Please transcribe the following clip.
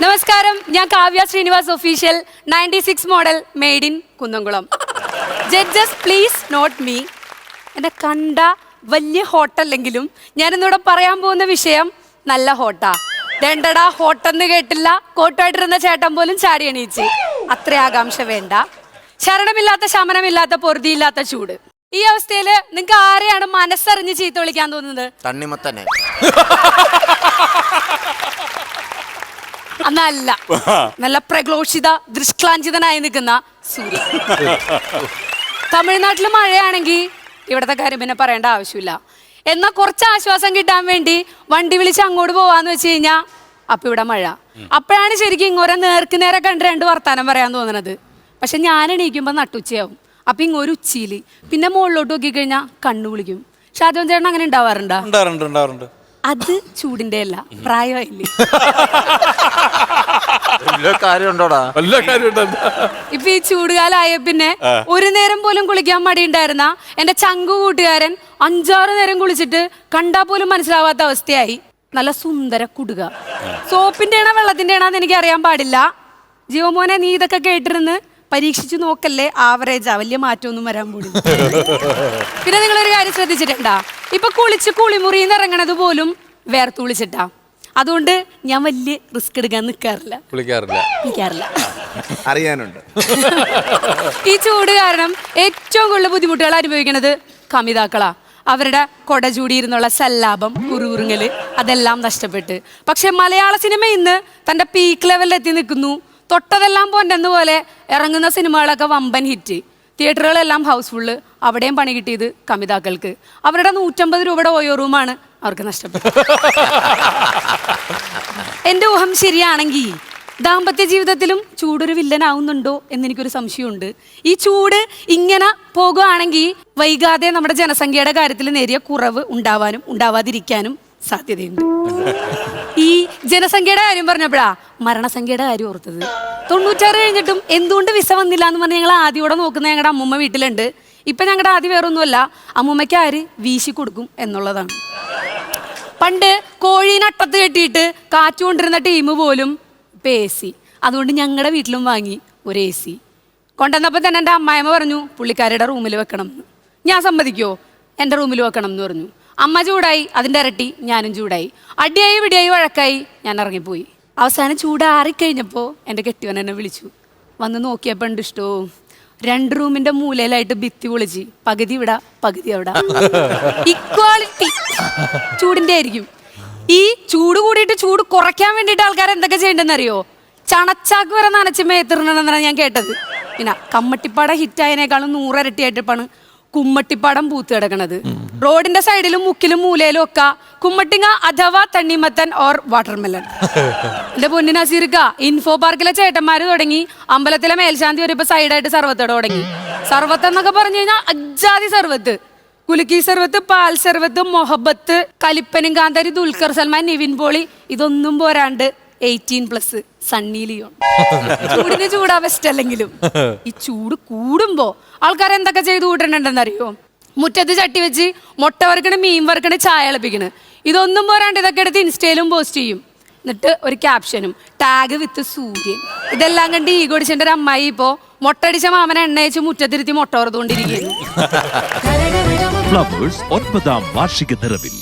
നമസ്കാരം. ഞാൻ Kavya Srinivas official ninety six model made in Kunnamkulam. Judges please note me എന്നെ കണ്ട വലിയ ഹോട്ടല്ലെങ്കിലും ഞാനിന്നിവിടെ പറയാൻ പോകുന്ന വിഷയം നല്ല ഹോട്ടാ. രണ്ടടാ ഹോട്ടെന്ന് കേട്ടില്ല. കോട്ടായിട്ടിരുന്ന ചേട്ടൻ പോലും ചാടി എണീച്ച്. അത്ര ആകാംക്ഷ വേണ്ട. ശരണമില്ലാത്ത ശമനമില്ലാത്ത പൊറുതിയില്ലാത്ത ചൂട്. ഈ അവസ്ഥയിൽ നിങ്ങൾക്ക് ആരെയാണ് മനസ്സറിഞ്ഞ് ചീത്ത വിളിക്കാൻ തോന്നുന്നത്? തണ്ണിമത്തനെ. അന്നല്ല. നല്ല പ്രഘോഷിത ദൃഷ്ക്ലാഞ്ചിതനായി നിൽക്കുന്ന സൂര്യ. തമിഴ്നാട്ടിൽ മഴയാണെങ്കിൽ ഇവിടത്തെ കാര്യം പിന്നെ പറയേണ്ട ആവശ്യമില്ല. എന്നാൽ കുറച്ച് ആശ്വാസം കിട്ടാൻ വേണ്ടി വണ്ടി വിളിച്ച് അങ്ങോട്ട് പോവാന്ന് വെച്ച് കഴിഞ്ഞാ അപ്പൊ ഇവിടെ മഴ. അപ്പോഴാണ് ശരിക്കും ഇങ്ങോരെ നേർക്ക് നേരെ കണ്ട് രണ്ട് വർത്താനം പറയാൻ തോന്നണത്. പക്ഷെ ഞാൻ എണീക്കുമ്പോൾ നട്ടുച്ചയാവും. അപ്പൊ ഇങ്ങോരു ഉച്ചയിൽ പിന്നെ മുകളിലോട്ട് നോക്കി കഴിഞ്ഞാൽ കണ്ണു വിളിക്കും ഷാജോൻ ചേട്ടൻ അങ്ങനെ ഉണ്ടാവാറുണ്ടോ? അത് ചൂടിന്റെ അല്ല പ്രായമായില്ലേ? വലിയ കാര്യമുണ്ടോടാ? വല്ല കാര്യമുണ്ട്? ഇപ്പൊ ഈ ചൂടുകാലായ പിന്നെ ഒരു നേരം പോലും കുളിക്കാൻ മടിയുണ്ടായിരുന്ന എന്റെ ചങ്കു കൂട്ടുകാരൻ അഞ്ചാറ് നേരം കുളിച്ചിട്ട് കണ്ടാ പോലും മനസ്സിലാവാത്ത അവസ്ഥയായി. നല്ല സുന്ദര കുടുക. സോപ്പിന്റെ ആണോ വെള്ളത്തിന്റെ ആണോന്ന് എനിക്ക് അറിയാൻ പാടില്ല. ജീവമോനെ നീ ഇതൊക്കെ കേട്ടിരുന്ന് പരീക്ഷിച്ചു നോക്കല്ലേ ആവറേജാ വലിയ മാറ്റമൊന്നും വരാൻ പോലും. പിന്നെ നിങ്ങളൊരു കാര്യം ശ്രദ്ധിച്ചിട്ടുണ്ടാ? ഇപ്പൊ കുളിച്ച് കുളിമുറിന്ന് ഇറങ്ങണത് പോലും വേർത്ത് കുളിച്ചിട്ടാ. അതുകൊണ്ട് ഞാൻ വലിയ റിസ്ക് എടുക്കാൻ നിൽക്കാറില്ല വിളിക്കാറില്ല. അറിയാനുണ്ട്. ഈ ചൂട് കാരണം ഏറ്റവും കൂടുതൽ ബുദ്ധിമുട്ടുകൾ അനുഭവിക്കുന്നത് കമിതാക്കളാ. അവരുടെ കൊട ചൂടിയിരുന്നുള്ള സല്ലാപം കുറുകുറുങ്ങൽ അതെല്ലാം നഷ്ടപ്പെട്ട്. പക്ഷെ മലയാള സിനിമ ഇന്ന് തന്റെ പീക്ക് ലെവലിൽ എത്തി നിൽക്കുന്നു. തൊട്ടതെല്ലാം പോണ്ടെന്ന് പോലെ ഇറങ്ങുന്ന സിനിമകളൊക്കെ വമ്പൻ ഹിറ്റ് തിയേറ്ററുകളെല്ലാം ഹൗസ്ഫുള്ള് അവിടെയും പണി കിട്ടിയത് കമിതാക്കൾക്ക്. അവരുടെ നൂറ്റമ്പത് രൂപയുടെ ഓയോ റൂമാണ് അവർക്ക് നഷ്ടപ്പെട്ടു. എന്റെ ഊഹം ശരിയാണെങ്കിൽ ദാമ്പത്യ ജീവിതത്തിലും ചൂടൊരു വില്ലനാവുന്നുണ്ടോ എന്ന് എനിക്കൊരു സംശയമുണ്ട്. ഈ ചൂട് ഇങ്ങനെ പോകുകയാണെങ്കിൽ വൈകാതെ നമ്മുടെ ജനസംഖ്യയുടെ കാര്യത്തിൽ നേരിയ കുറവ് ഉണ്ടാവാനും ഉണ്ടാവാതിരിക്കാനും സാധ്യതയുണ്ട്. ഈ ജനസംഖ്യയുടെ കാര്യം പറഞ്ഞപ്പോഴാ മരണസംഖ്യയുടെ കാര്യം ഓർത്തത്. തൊണ്ണൂറ്റാറ് കഴിഞ്ഞിട്ടും എന്തുകൊണ്ട് വിസ വന്നില്ല എന്ന് പറഞ്ഞ് ഞങ്ങൾ ആദ്യോടെ നോക്കുന്ന ഞങ്ങളുടെ അമ്മൂമ്മ വീട്ടിലുണ്ട്. ഇപ്പൊ ഞങ്ങളുടെ ആദ്യം വേറൊന്നുമല്ല അമ്മൂമ്മയ്ക്ക് ആര് വീശി കൊടുക്കും എന്നുള്ളതാണ്. പണ്ട് കോഴീനെ അട്ടത്ത് കെട്ടിയിട്ട് കാറ്റ് കൊണ്ടിരുന്ന ടീം പോലും ഇപ്പം എ സി അതുകൊണ്ട് ഞങ്ങളുടെ വീട്ടിലും വാങ്ങി ഒരു എ സി കൊണ്ടുവന്നപ്പോൾ തന്നെ എന്റെ അമ്മായിമ്മ പറഞ്ഞു പുള്ളിക്കാരുടെ റൂമിൽ വെക്കണം എന്ന് ഞാൻ സമ്മതിക്കുമോ എന്റെ റൂമിൽ വെക്കണം എന്ന് പറഞ്ഞു. അമ്മ ചൂടായി അതിന്റെ ഇരട്ടി ഞാനും ചൂടായി. അടിയായി വിടിയായി വഴക്കായി ഞാൻ ഇറങ്ങിപ്പോയി. അവസാനം ചൂടാറിക്കഴിഞ്ഞപ്പോൾ എന്റെ കെട്ടിയവൻ എന്നെ വിളിച്ചു. വന്ന് നോക്കിയപ്പോൾ ഉണ്ട് ഇഷ്ടോ? രണ്ട് റൂമിന്റെ മൂലയിലായിട്ട് ഭിത്തി പൊളിച്ച് പകുതി ഇവിടെ പകുതി അവിടെ. ഇക്വാളിറ്റി ചൂടിന്റെ ആയിരിക്കും. ഈ ചൂട് കൂടിയിട്ട് ചൂട് കുറയ്ക്കാൻ വേണ്ടിയിട്ട് ആൾക്കാർ എന്തൊക്കെ ചെയ്യണ്ടെന്ന് അറിയോ ചണച്ചാക്ക് വരെ നനച്ച് മേത്തിറണമെന്നാണ് ഞാൻ കേട്ടത്. പിന്നെ കമ്മട്ടിപ്പാട ഹിറ്റായതിനേക്കാളും നൂറരട്ടിയായിട്ടിപ്പാണ് കുമ്മട്ടിപ്പാടം പൂത്ത് കിടക്കണത്. റോഡിന്റെ സൈഡിലും മുക്കിലും മൂലയിലും ഒക്കെ കുമ്മട്ടിങ്ങ അഥവാ തണ്ണിമത്തൻ ഓർ വാട്ടർമെലൻ എന്റെ പൊന്നിന് അസീർക്ക ഇൻഫോ പാർക്കിലെ ചേട്ടന്മാര് തുടങ്ങി അമ്പലത്തിലെ മേൽശാന്തി വരെ ഇപ്പൊ സൈഡായിട്ട് സർവത്തോടെ തുടങ്ങി. സർവത്ത് എന്നൊക്കെ പറഞ്ഞു കഴിഞ്ഞാൽ അജാതി സർവത്ത്. കുലുക്കി സർവത്ത് പാൽ സർവത്ത് മൊഹബത്ത് കലിപ്പനും കാന്താരി ദുൽഖർ സൽമാൻ നിവിൻ പോളി ഇതൊന്നും പോരാണ്ട് എയ്റ്റീൻ പ്ലസ് സണ്ണി ലിയോൺ. ചൂടിന് ചൂടാ ബെസ്റ്റ് അല്ലെങ്കിലും. ഈ ചൂട് കൂടുമ്പോ ആൾക്കാർ എന്തൊക്കെ ചെയ്തു കൂട്ടണ്ടെന്ന് അറിയോ മുറ്റത്ത് ചട്ടി വെച്ച് മുട്ട വറുക്കണ മീൻ വറുക്കണ ചായ ഇളപ്പിക്കണ് ഇതൊന്നും പോരാണ്ട് ഇതൊക്കെ എടുത്ത് ഇൻസ്റ്റയിലും പോസ്റ്റ് ചെയ്യും. എന്നിട്ട് ഒരു ക്യാപ്ഷനും ടാഗ് വിത്ത് സൂര്യൻ. ഇതെല്ലാം കണ്ട് ഈ കൊടിച്ചെന്റെ ഒരു അമ്മായി ഇപ്പോ മുട്ടടിച്ച മാമനെ എണ്ണയച്ച് മുറ്റത്തിരുത്തി മുട്ട ഓർത്തുകൊണ്ടിരിക്കുന്നു ഫ്ലവേഴ്സ് ഒൻപതാം വാർഷിക നിറവിൽ.